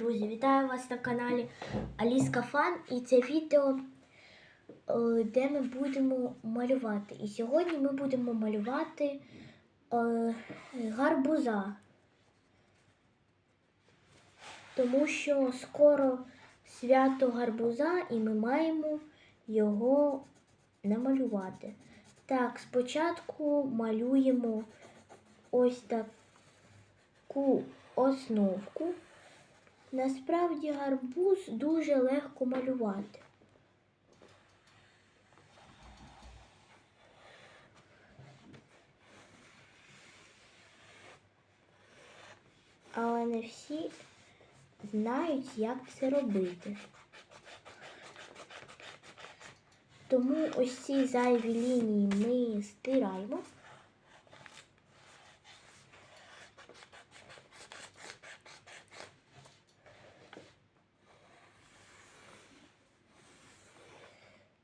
друзі! Вітаю вас на каналі Аліска Фан і це відео, е, де ми будемо малювати. І сьогодні ми будемо малювати е, гарбуза, тому що скоро свято гарбуза і ми маємо його намалювати. Так, спочатку малюємо ось таку основку. Насправді гарбуз дуже легко малювати. Але не всі знають, як це робити. Тому ось ці зайві лінії ми стираємо.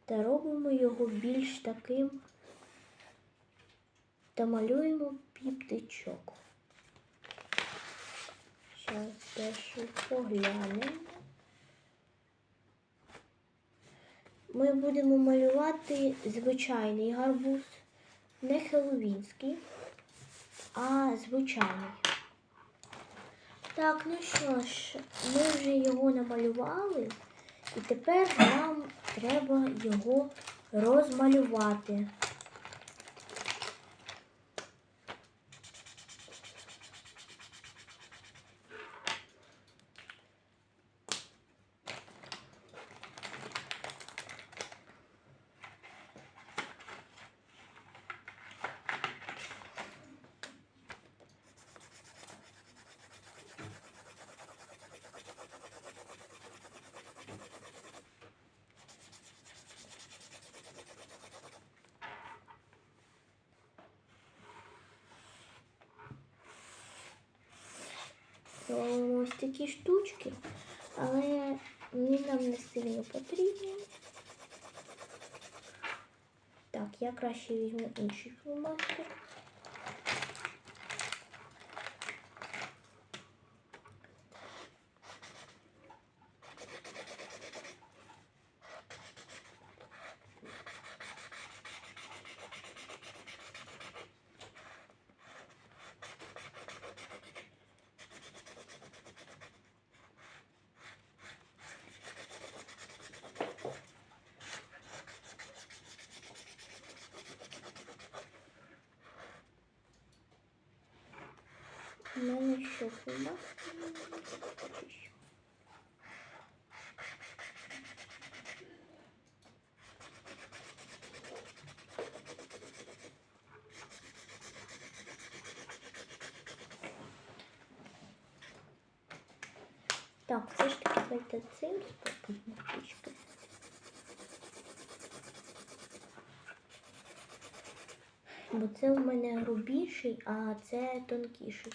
Та робимо його більш таким та малюємо піптичок. Зараз теж поглянемо. Ми будемо малювати звичайний гарбуз, не хеловінський, а звичайний. Так, ну що ж, ми вже його намалювали. І тепер нам треба його розмалювати. Робимо ось такі штучки, але мені нам не сильно потрібні. Так, я краще візьму інший фломастер. У мене що фломастер? Так, все ж таки давайте цим спробуємо трішки. Бо це у мене грубіший, а це тонкіший.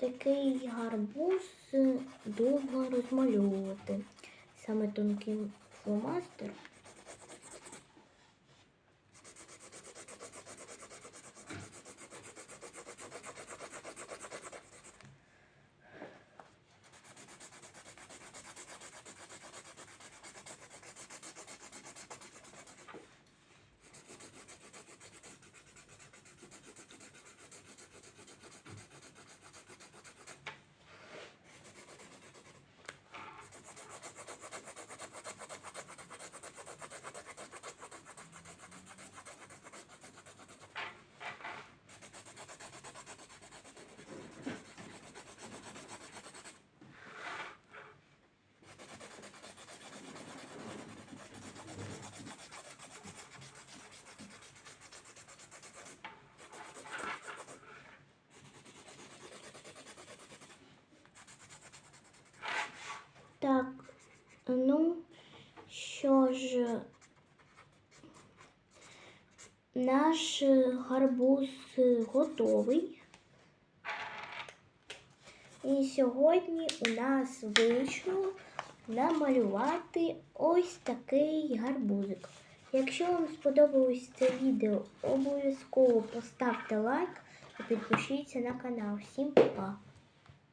Такий гарбуз довго розмальовувати саме тонким фломастером. Тож наш гарбуз готовий. І сьогодні у нас вийшло намалювати ось такий гарбузик. Якщо вам сподобалось це відео, обов'язково поставте лайк та підпишіться на канал. Всім па-па!